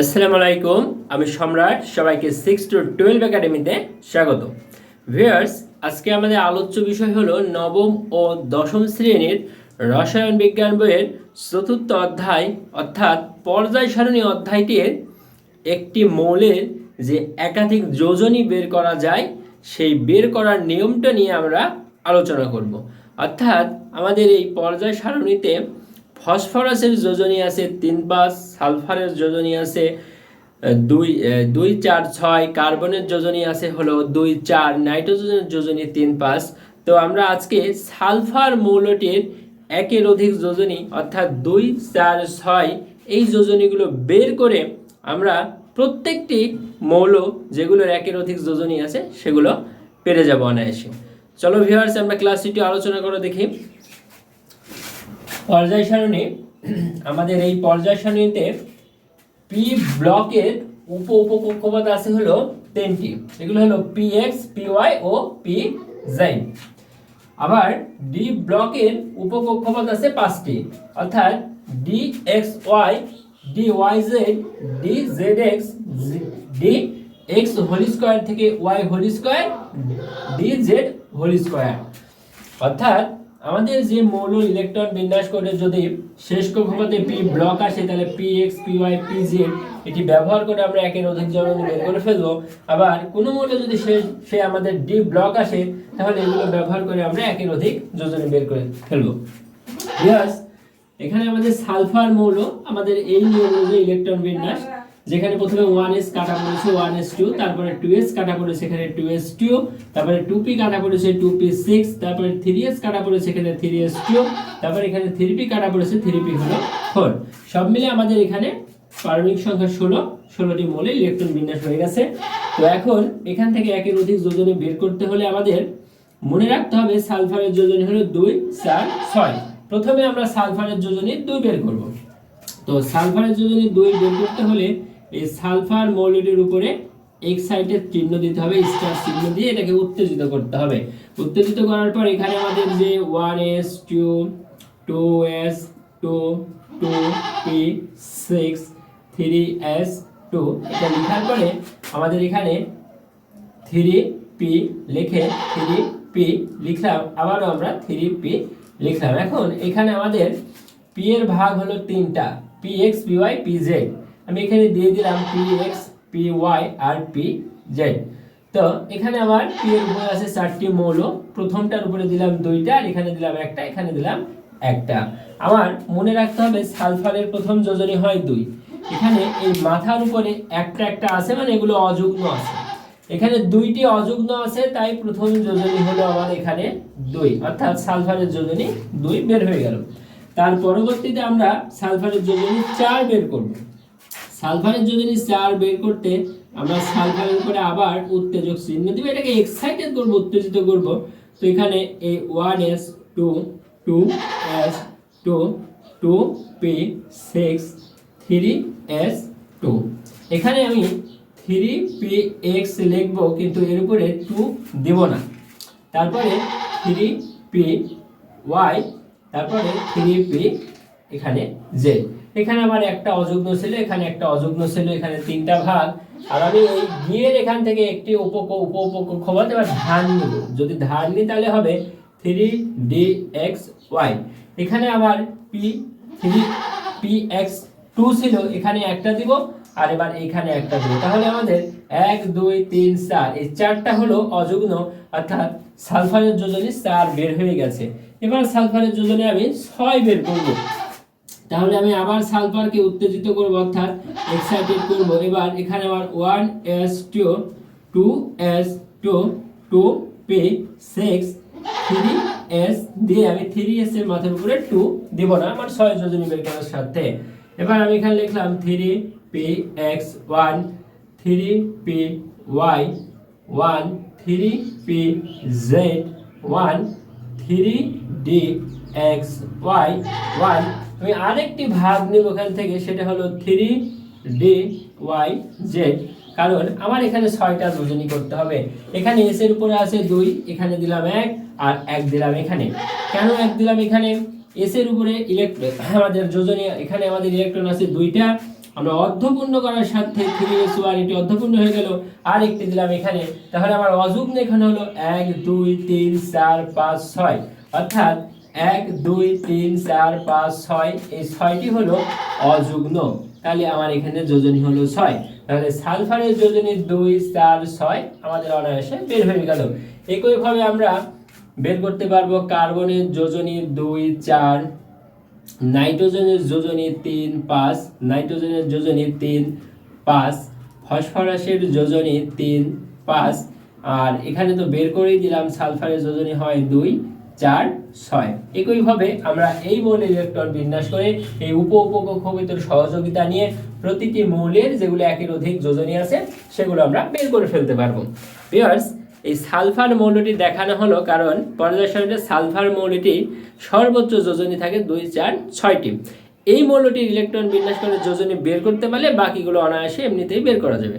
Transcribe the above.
আসসালামু আলাইকুম, আমি সম্রাট, সবাইকে সিক্স টু টুয়েলভ একাডেমিতে স্বাগত। ভিউয়ার্স আজকে আমাদের আলোচ্য বিষয় হলো নবম ও দশম শ্রেণির রসায়ন বিজ্ঞান বইয়ের চতুর্থ অধ্যায়, অর্থাৎ পর্যায় সারণী অধ্যায়টির একটি মৌলের যে একাধিক যোজনী বের করা যায়, সেই বের করার নিয়মটা নিয়ে আমরা আলোচনা করব। অর্থাৎ আমাদের এই পর্যায় সারণীতে ফসফরাসের যোজনী আছে, তিন পাঁচ, সালফারের যোজনী আছে, দুই দুই চার ছয়, কার্বনের যোজনী আছে হলো দুই চার, নাইট্রোজেনের যোজনী তিন পাঁচ। তো আমরা আজকে সালফার মৌলটির একের অধিক যোজনী অর্থাৎ দুই, চার, ছয় এই যোজনীগুলো বের করে আমরা প্রত্যেকটি মৌল যেগুলোর একের অধিক যোজনী আছে সেগুলো পেরে যাব অনায়াসে। চলো ভিউয়ার্স আমরা ক্লাসটি আলোচনা করে দেখি। পর্যায় সারণী, আমাদের এই পর্যায় সারণীতে পি ব্লকের উপ উপকক্ষপথ আছে হলো তিনটি। এগুলো হলো পি এক্স পি ওয়াই ও পি জেড আবার ডি ব্লকের উপকক্ষপথ আছে পাঁচটি। অর্থাৎ D X Y D Y Z D Z X D X whole square থেকে Y whole square D Z whole square অর্থাৎ আমাদের যে মৌল ইলেকট্রন বিন্যাস করে যদি শেষ কক্ষপথে পি ব্লক আসে, তাহলে P X P Y P Z এটি ব্যবহার করে আমরা একের অধিক জননী বের করে ফেলব। আবার কোনো মৌলে যদি সে সে আমাদের ডি ব্লক আসে, তাহলে এগুলো ব্যবহার করে আমরা একের অধিক যোজনী বের করে ফেলব। ইয়াস এখানে আমাদের সালফার মৌল, আমাদের এই অনুযায়ী ইলেকট্রন বিন্যাস যেখানে প্রথমে ওয়ান এস কাটা পড়েছে ওয়ান এস টু তারপরে টু এস কাটা পড়েছে এখানে টু এস টু তারপরে টু পি কাটা পড়েছে টু পি সিক্স তারপরে থ্রি এস কাটা পড়েছে এখানে থ্রি এস টু তারপরে এখানে থ্রি পি কাটা পড়েছে থ্রি পি হলো ফোর সব মিলে আমাদের এখানে পারমিক সংখ্যা ষোলো, ষোলোটি মৌলে ইলেকট্রন বিন্যাস হয়ে গেছে। তো এখন এখান থেকে একের অধিক যোজনে বের করতে হলে আমাদের মনে রাখতে হবে সালফারের যোজনী হলো দুই, চার, ছয়। প্রথমে আমরা সালফারের যোজনী দুই বের করব। তো সালফারের যোজনী দুই বের করতে হলে এই সালফার মৌলটির উপরে এক্সাইটেড চিহ্ন দিতে হবে, স্টার চিহ্ন দিয়ে এটাকে উত্তেজিত করতে হবে। উত্তেজিত করার পর এখানে আমাদের যে one S two two S two two P six three S two এটা লেখার পরে আমাদের এখানে থ্রি পি লিখে থ্রি পি লিখলাম, আবারও আমরা থ্রি পি লিখলাম। এখন এখানে আমাদের পি এর ভাগ হলো তিনটা P X P Y P Z আমি এখানে দিয়ে দিলাম পি এক্স পি ওয়াই আর পি জেড তো এখানে আমার পি এর উপরে আছে চারটি মৌল। প্রথমটার উপরে দিলাম দুইটা, আর এখানে দিলাম একটা, এখানে দিলাম একটা। আমার মনে রাখতে হবে সালফারের প্রথম যোজনী হয় দুই। এখানে এই মাথার উপরে একটা একটা আছে মানে এগুলো অযুগ্ম আছে। এখানে দুইটি অযুগ্ম আছে, তাই প্রথম যোজনী হলো আমার এখানে দুই। অর্থাৎ সালফারের যোজনী দুই বের হয়ে গেল। তার পরবর্তীতে আমরা সালফারের যোজনী চার বের করব। সালফারের যোজনী চার বের করতে আমরা সালফারের উপরে আবার উত্তেজক চিহ্ন দিব, এটাকে এক্সাইটেড করব, উত্তেজিত করব। তো এখানে এই one S two two S two two P six three S two এখানে আমি থ্রি পি এক্স লিখব, কিন্তু এর উপরে টু দেব না। তারপরে থ্রি পি ওয়াই তারপরে থ্রি পি এখানে জে এখানে আমার একটা অযুগ্ম ছিল এখানে একটা অযুগ্ম ছিল এখানে তিনটা ভাগ। আর আমি এই গিয়ের এখান থেকে একটি উপ উপ উপকক্ষপথ এবার ধার নিব। যদি ধার নিই তাহলে হবে থ্রি ডি এক্স ওয়াই। এখানে আমার P, three P X two ছিল, এখানে একটা দিব, আর এবার এখানে একটা দিব। তাহলে আমাদের এক, দুই, তিন, চার, এই চারটা হলো অযুগ্ম অর্থাৎ সালফারের যোজনী চার বের হয়ে গেছে। এবার সালফারের যোজনী আমি ছয় বের করব। তাহলে আমি আবার সালফারকে উত্তেজিত করব, অর্থাৎ এক্সাইটেড করব। এবার এখানে আমার one S two two S two two P six three S দিয়ে আমি থ্রি এস এর মাথার উপরে টু দিব না, আমার ছয় যোজনী বের সাথে। এবার আমি এখানে লিখলাম three P X one three P Y one three P Z one three D X Y one আমি আরেকটি ভাগ নেব এখান থেকে, সেটা হলো থ্রি ডি ওয়াই জেড কারণ আমার এখানে ছয়টা যোজনী করতে হবে। এখানে এস এর উপরে আছে দুই, এখানে দিলাম এক, আর এক দিলাম এখানে। কেন এক দিলাম এখানে? এস এর উপরে ইলেকট্রন আমাদের যোজনী, এখানে আমাদের ইলেকট্রন আছে দুইটা। আমরা অর্ধপূর্ণ করার সাথে থ্রি এস ওয়ান এটি অর্ধপূর্ণ হয়ে গেল, আর একটি দিলাম এখানে। তাহলে আমার অযুগ্ন এখানে হলো এক, দুই, তিন, চার, পাঁচ, ছয়। অর্থাৎ এক, দুই, তিন, চার, পাঁচ, ছয়, এই ছয়টি হলো অযুগ্ন তাহলে আমার এখানে যোজনী হলো ছয়। তাহলে সালফারের যোজনী দুই, চার, ছয় আমাদের অনায়াসে বের হয়ে গেল। একইভাবে আমরা বের করতে পারব কার্বনের যোজনী দুই, চার, নাইট্রোজেনের যোজনী তিন, পাঁচ, নাইট্রোজেনের যোজনী তিন, পাঁচ, ফসফরাসের যোজনী তিন, পাঁচ, আর এখানে তো বের করেই দিলাম, সালফারের যোজনী হয় দুই চার, ছয়। একইভাবে আমরা এই মৌলের ইলেকট্রন বিন্যাস করে এই উপ উপকক্ষবিতের সহযোগিতা নিয়ে প্রতিটি মৌলের যেগুলো একের অধিক যোজনী আছে, সেগুলো আমরা বের করে ফেলতে পারব। পিয়ার্স এই সালফার মৌলটি দেখানো হলো কারণ পর্যায় সালফার মৌলটি সর্বোচ্চ যোজনী থাকে দুই, চার, ছয়টি। এই মৌলটির ইলেকট্রন বিন্যাস করে যোজনী বের করতে পারলে বাকিগুলো অনায়াসে এমনিতেই বের করা যাবে।